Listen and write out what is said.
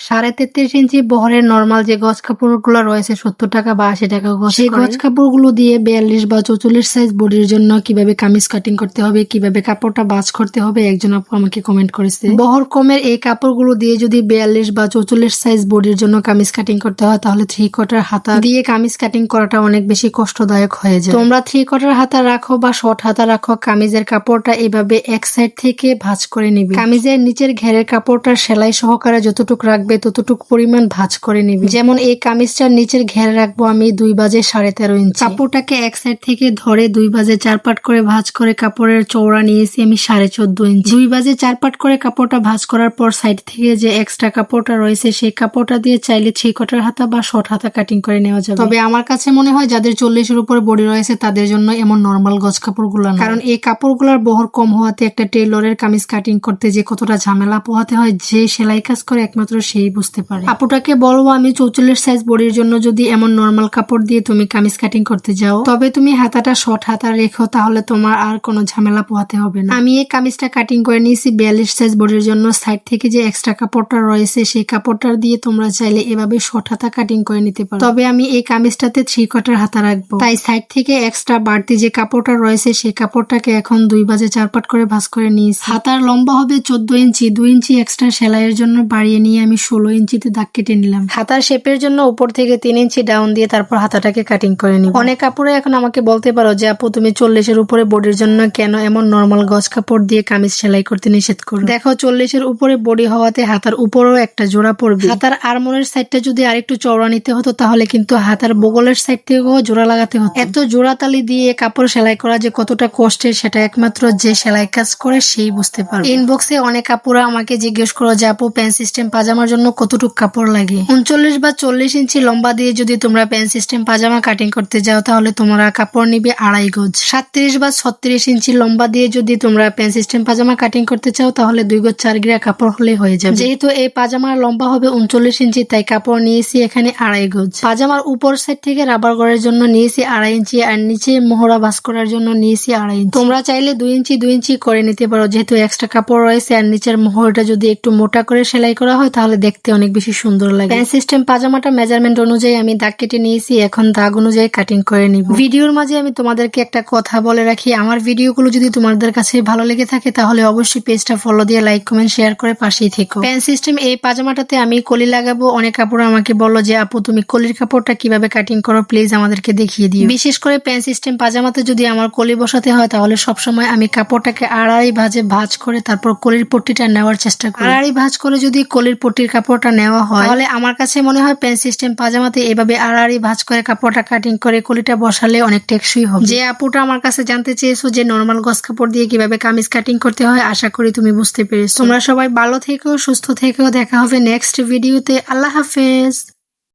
সাড়ে তেত্রিশ ইঞ্চি বহরের নর্মাল যে গজ কাপড়গুলো রয়েছে সত্তর টাকা বা আশি টাকা গজ সেই গজ কাপড়গুলো দিয়ে বিয়াল্লিশ বা চৌচল্লিশ সাইজ বডির জন্য কীভাবে কামিজ কাটিং করতে হবে কীভাবে কাপড়টা বাজ করতে হবে একজন আপু আমাকে কমেন্ট করেছে। বহর কমের এই কাপড়গুলো দিয়ে যদি বিয়াল্লিশ বা চৌচল্লিশ সাইজ বডির জন্য কামিজ কাটিং করতে হয় তাহলে থ্রি কোয়ার্টার হাতা দিয়ে কামিজ কাটিং করাটা অনেক বেশি কষ্টদায়ক হয়ে যায়। তোমরা থ্রি কোয়ার্টার হাতা রাখো বা শর্ট হাতা রাখো কামিজের কাপড়টা এভাবে এক সাইড থেকে ভাঁজ করে নিবে। কামিজের নিচের ঘেরের কাপড়টা সেলাই সহকারে যতটুকু রাখবে ততটুকু পরিমাণ ভাঁজ করে নিবে। যেমন এই কামিজটার নিচের ঘেরে রাখব আমি দুই বাজে সাড়ে তেরো ইঞ্চি। কাপড়টাকে এক সাইড থেকে ধরে দুই বাজে চার পাট করে ভাঁজ করে কাপড়ের চৌড়া নিয়েছি আমি সাড়ে চোদ্দ ইঞ্চি। দুই বাজে চার পাট করে কাপড়টা ভাঁজ করার পর সাইড থেকে যে এক্সট্রা কাপড়টা রয়েছে, সেই কাপড়টা দিয়ে চাইলে থ্রি কোয়ার্টার হাতা বা শর্ট হাতা কাটিং করে নেওয়া যাবে। তবে আমার কাছে মনে হয় যাদের চল্লিশের উপরে বডি রয়েছে, তাদের জন্য এমন নর্মাল গজ কাপড়গুলো কারণ এই কাপড়গুলোর বহর কম হওয়াতে একটা টেলরের কামিজ কাটিং করতে যে কতটা ঝামেলা পোহাতে হয়, যে সেলাই কাজ করে একমাত্র সেই বুঝতে পারে। আপুটাকে বলব আমি চৌচল্লিশ সাইজ বডির জন্য যদি এমন নর্মাল কাপড় দিয়ে তুমি কামিজ কাটিং করতে যাও, তবে তুমি হাতাটা শর্ট হাতা রেখো, তাহলে তোমার আর কোনো ঝামেলা পোহাতে হবে না। আমি এই কামিজটা কাটিং করে নিয়েছি বিয়াল্লিশ সাইজ বডির জন্য সাইড থেকে যে এক্সট্রা কাপড়টা রয়েছে, সেই কাপড়টা দিয়ে তোমরা চাইলে এভাবে শর্ট হাতা কাটিং করে নিতে পারো। তবে আমি এই কামিজটাতে থ্রি কোয়ার্টার হাতা রাখব। তাই সাইড থেকে এক্সট্রা বাড়তি যে কাপড়টা রয়েছে, সেই কাপড়টাকে এখন দুই বাজে চারপাট করে ভাঁজ করে নিয়েছি। হাতার লম্বা হবে চোদ্দ ইঞ্চি, দুই ইঞ্চি এক্সট্রা সেলাইয়ের জন্য বাড়িয়ে নিয়ে আমি ষোলো ইঞ্চিতে দাগ কেটে নিলাম। হাতার শেপের জন্য উপর থেকে তিন ইঞ্চি ডাউন দিয়ে তারপর হাতাটাকে কাটিং করে নিব। অনেক কাপড়ে এখন আমাকে বলতে পারো যে, আপু, তুমি চল্লিশের উপরে বডির জন্য কেন এমন নর্মাল গজ কাপড় দিয়ে কামিজ সেলাই করতে নিষেধ করো? দেখো, চল্লিশের উপরে বডি হওয়াতে হাতার উপরেও একটা জোড়া পড়বে। হাতার আরমোলের সাইডটা যদি আরেকটু চওড়া নিতে হতো, তাহলে কিন্তু হাতার বগলের সাইড থেকেও জোড়া লাগাতে হতো। এত জোড়া তালি দিয়ে কাপড় সেলাই করা যে কতটা কষ্টের, সেটা একমাত্র যে সেলাই কাজ করে, সেই বুঝতে পারবে। ইনবক্সে অনেক কাপড়া আমাকে জিজ্ঞেস করো যে, আপু প্যান্ট সিস্টেম পাজামার জন্য কতটুকু কাপড় লাগে? উনচল্লিশ বা চল্লিশ ইঞ্চি লম্বা দিয়ে যদি তোমরা প্যান্ট সিস্টেম পাজামা কাটিং করতে যাও, তাহলে তোমরা কাপড় নিবে আড়াই গজ। সাতত্রিশ বা ছত্রিশ ইঞ্চি লম্বা দিয়ে যদি তোমরা প্যান্ট সিস্টেম পাজামা কাটিং করতে চাও, তাহলে দুই গজ চার গিরা কাপড় হলে হয়ে যাবে। যেহেতু এই পাজামার লম্বা হবে উনচল্লিশ ইঞ্চি, তাই কাপড় নিয়েছি এখানে আড়াই গজ। পাজামার উপর সাইড থেকে রাবার গড়ের জন্য নিয়েছি আড়াই ইঞ্চি আর নিচে মোহরা ভাস করার জন্য নিয়েছি আড়াই ইঞ্চি। তোমরা চাইলে দুই ইঞ্চি দুই ইঞ্চি করে নিতে পারো, যেহেতু এক্সট্রা কাপড় রয়েছে আর নিচের মোহরটা যদি একটু মোটা করে সেলাই করা হয়, তাহলে দেখতে অনেক বেশি সুন্দর লাগে। প্যান্ট সিস্টেম পাজামাটা মেজারমেন্ট অনুযায়ী আমি দাগ কেটে নিয়েছি এখন দাগ অনুযায়ী কাটিং করে নিব। ভিডিওর মাঝে আমি তোমাদেরকে একটা কথা বলে রাখি আমার ভিডিওগুলো যদি তোমাদের কাছে ভালো লেগে থাকে তাহলে অবশ্যই পেজটা ফলো দিয়ে লাইক কমেন্ট শেয়ার করে পাশেই থেকো। প্যান্ট সিস্টেম এই পাজামাটাতে আমি কলি লাগাবো অনেক কাপড় আমাকে বলল যে আপু তুমি কলির কাপড়টা কীভাবে কাটিং করো? প্লিজ আমাদেরকে দেখিয়ে দিও। বিশেষ করে প্যান্ট সিস্টেম পাজামাতে যদি আমার কলি বসাতে হয় তাহলে সবসময় আমি কাপড়টাকে আড়াই ভাজে ভাজ করে তারপর কলির পট্টিটা নেওয়ার চেষ্টা করি। আড়াই ভাজ করে যদি কলির পট্টির কাপড়টা নেওয়া হয়। তাহলে আমার কাছে মনে হয় প্যান্ট সিস্টেম পাজামাতে এভাবে আড়াআড়ি ভাজ করে কাপড়টা কাটিং করে কলিটা বসালে অনেক টেকসই হবে। যে আপুটা আমার কাছে জানতে চেয়েছো যে নর্মাল গস কাপড় দিয়ে কীভাবে কামিজ কাটিং করতে হয় আশা করি তুমি বুঝতে পেরেছ। তোমরা সবাই ভালো থেকো সুস্থ থেকেও দেখা হবে নেক্সট ভিডিওতে আল্লাহ হাফেজ।